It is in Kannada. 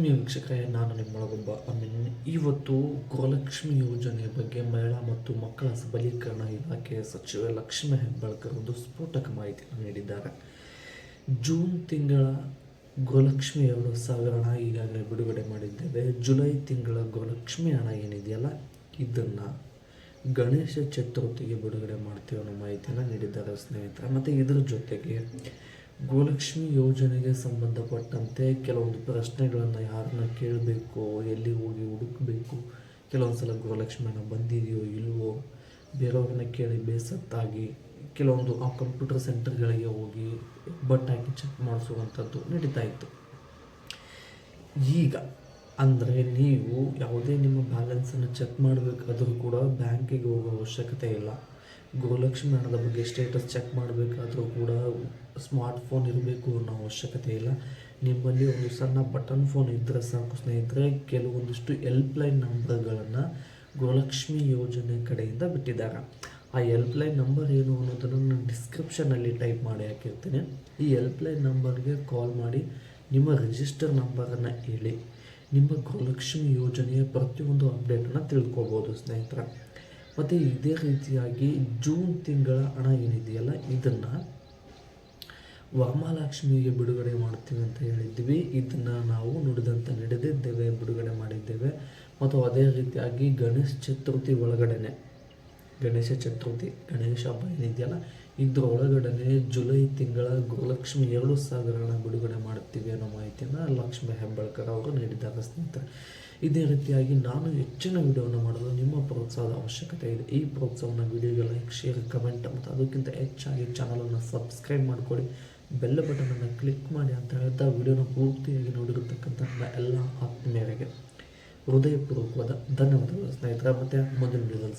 ಆತ್ಮೀಯ ವೀಕ್ಷಕರೇ, ನಾನು ನಿಮ್ಮೊಳಗೊಬ್ಬ ಅಮೀನ್. ಇವತ್ತು ಗೃಹಲಕ್ಷ್ಮಿ ಯೋಜನೆಯ ಬಗ್ಗೆ ಮಹಿಳಾ ಮತ್ತು ಮಕ್ಕಳ ಸಬಲೀಕರಣ ಇಲಾಖೆಯ ಸಚಿವೆ ಲಕ್ಷ್ಮಿ ಹೆಬ್ಬಾಳ್ಕರ್ ಒಂದು ಸ್ಫೋಟಕ ಮಾಹಿತಿಯನ್ನು ನೀಡಿದ್ದಾರೆ. ಜೂನ್ ತಿಂಗಳ ಗೃಹಲಕ್ಷ್ಮಿ ಎರಡು ಸಾವಿರ ಹಣ ಈಗಾಗಲೇ ಬಿಡುಗಡೆ ಮಾಡಿದ್ದೇವೆ. ಜುಲೈ ತಿಂಗಳ ಗೃಹಲಕ್ಷ್ಮಿ ಹಣ ಏನಿದೆಯಲ್ಲ, ಇದನ್ನು ಗಣೇಶ ಚತುರ್ಥಿಗೆ ಬಿಡುಗಡೆ ಮಾಡ್ತೀವಿ ಅನ್ನೋ ಮಾಹಿತಿಯನ್ನು ನೀಡಿದ್ದಾರೆ ಸ್ನೇಹಿತರೆ. ಮತ್ತು ಇದರ ಜೊತೆಗೆ ಗೋಲಕ್ಷ್ಮಿ ಯೋಜನೆಗೆ ಸಂಬಂಧಪಟ್ಟಂತೆ ಕೆಲವೊಂದು ಪ್ರಶ್ನೆಗಳನ್ನು ಯಾರನ್ನ ಕೇಳಬೇಕು, ಎಲ್ಲಿ ಹೋಗಿ ಹುಡುಕಬೇಕು ಕೆಲವೊಂದು ಸಲ ಗೃಹಲಕ್ಷ್ಮಿ ಬಂದಿದೆಯೋ ಇಲ್ವೋ, ಬೇರೆಯವ್ರನ್ನ ಕೇಳಿ ಬೇಸತ್ತಾಗಿ, ಕೆಲವೊಂದು ಆ ಕಂಪ್ಯೂಟರ್ ಸೆಂಟರ್ಗಳಿಗೆ ಹೋಗಿ ಬಟ್ ಹಾಕಿ ಚೆಕ್ ಮಾಡಿಸುವಂಥದ್ದು ನಡೀತಾ ಇತ್ತು. ಈಗ ಅಂದರೆ ನೀವು ಯಾವುದೇ ನಿಮ್ಮ ಬ್ಯಾಲೆನ್ಸನ್ನು ಚೆಕ್ ಮಾಡಬೇಕಾದ್ರೂ ಕೂಡ ಬ್ಯಾಂಕಿಗೆ ಹೋಗೋ ಅವಶ್ಯಕತೆ ಇಲ್ಲ. ಗೃಹಲಕ್ಷ್ಮಿ ಹಣದ ಬಗ್ಗೆ ಸ್ಟೇಟಸ್ ಚೆಕ್ ಮಾಡಬೇಕಾದ್ರೂ ಕೂಡ ಸ್ಮಾರ್ಟ್ ಫೋನ್ ಇರಬೇಕು ಅನ್ನೋ ಅವಶ್ಯಕತೆ ಇಲ್ಲ. ನಿಮ್ಮಲ್ಲಿ ಒಂದು ಸಣ್ಣ ಬಟನ್ ಫೋನ್ ಇದ್ದರೆ ಸಾಕು ಸ್ನೇಹಿತರೆ, ಕೆಲವೊಂದಿಷ್ಟು ಹೆಲ್ಪ್ಲೈನ್ ನಂಬರ್ಗಳನ್ನು ಗೋಲಕ್ಷ್ಮಿ ಯೋಜನೆ ಕಡೆಯಿಂದ ಬಿಟ್ಟಿದ್ದಾರೆ. ಆ ಹೆಲ್ಪ್ಲೈನ್ ನಂಬರ್ ಏನು ಅನ್ನೋದನ್ನು ನಾನು ಡಿಸ್ಕ್ರಿಪ್ಷನಲ್ಲಿ ಟೈಪ್ ಮಾಡಿ ಹಾಕಿರ್ತೀನಿ. ಈ ಹೆಲ್ಪ್ಲೈನ್ ನಂಬರ್ಗೆ ಕಾಲ್ ಮಾಡಿ, ನಿಮ್ಮ ರಿಜಿಸ್ಟರ್ ನಂಬರನ್ನು ಹೇಳಿ, ನಿಮ್ಮ ಗೋಲಕ್ಷ್ಮಿ ಯೋಜನೆಯ ಪ್ರತಿಯೊಂದು ಅಪ್ಡೇಟನ್ನು ತಿಳ್ಕೊಬೋದು ಸ್ನೇಹಿತರೆ. ಮತ್ತು ಇದೇ ರೀತಿಯಾಗಿ ಜೂನ್ ತಿಂಗಳ ಹಣ ಏನಿದೆಯಲ್ಲ, ಇದನ್ನು ವಾಮಲಕ್ಷ್ಮಿಗೆ ಬಿಡುಗಡೆ ಮಾಡ್ತೀವಿ ಅಂತ ಹೇಳಿದ್ವಿ ಇದನ್ನು ನಾವು ನುಡಿದಂತೆ ನಡೆದಿದ್ದೇವೆ, ಬಿಡುಗಡೆ ಮಾಡಿದ್ದೇವೆ. ಮತ್ತು ಅದೇ ರೀತಿಯಾಗಿ ಗಣೇಶ ಚತುರ್ಥಿ ಒಳಗಡೆನೆ. ಗಣೇಶ ಚತುರ್ಥಿ, ಗಣೇಶ ಹಬ್ಬ ಏನಿದೆಯಲ್ಲ, ಇದ್ರ ಒಳಗಡೆ ಜುಲೈ ತಿಂಗಳ ಗೃಹಲಕ್ಷ್ಮಿ ಎರಡು ಸಾವಿರನ ಬಿಡುಗಡೆ ಮಾಡುತ್ತೀವಿ ಅನ್ನೋ ಮಾಹಿತಿಯನ್ನು ಲಕ್ಷ್ಮೀ ಹೆಬ್ಬಾಳ್ಕರ್ ಅವರು ನೀಡಿದ್ದಾರೆ ಸ್ನೇಹಿತರೆ. ಇದೇ ರೀತಿಯಾಗಿ ನಾನು ಹೆಚ್ಚಿನ ವಿಡಿಯೋವನ್ನು ಮಾಡಲು ನಿಮ್ಮ ಪ್ರೋತ್ಸಾಹದ ಅವಶ್ಯಕತೆ ಇದೆ. ಈ ಪ್ರೋತ್ಸಾಹವನ್ನು ವಿಡಿಯೋಗೆ ಲೈಕ್ ಶೇರ್ ಕಮೆಂಟ್ ಮತ್ತು ಅದಕ್ಕಿಂತ ಹೆಚ್ಚಾಗಿ ಚಾನಲನ್ನು ಸಬ್ಸ್ಕ್ರೈಬ್ ಮಾಡಿಕೊಳ್ಳಿ. ಬೆಲ್ಲ ಬಟನನ್ನು ಕ್ಲಿಕ್ ಮಾಡಿ ಅಂತ ಹೇಳ್ತಾ ವಿಡಿಯೋನ ಪೂರ್ತಿಯಾಗಿ ನೋಡಿರತಕ್ಕಂಥ ನನ್ನ ಎಲ್ಲ ಆತ್ಮೀಯರಿಗೆ ಹೃದಯಪೂರ್ವಕವಾದ ಧನ್ಯವಾದಗಳು ಸ್ನೇಹಿತರೆ. ಮತ್ತು ಮುಂದಿನ ವಿಡಿಯೋದಲ್ಲಿ.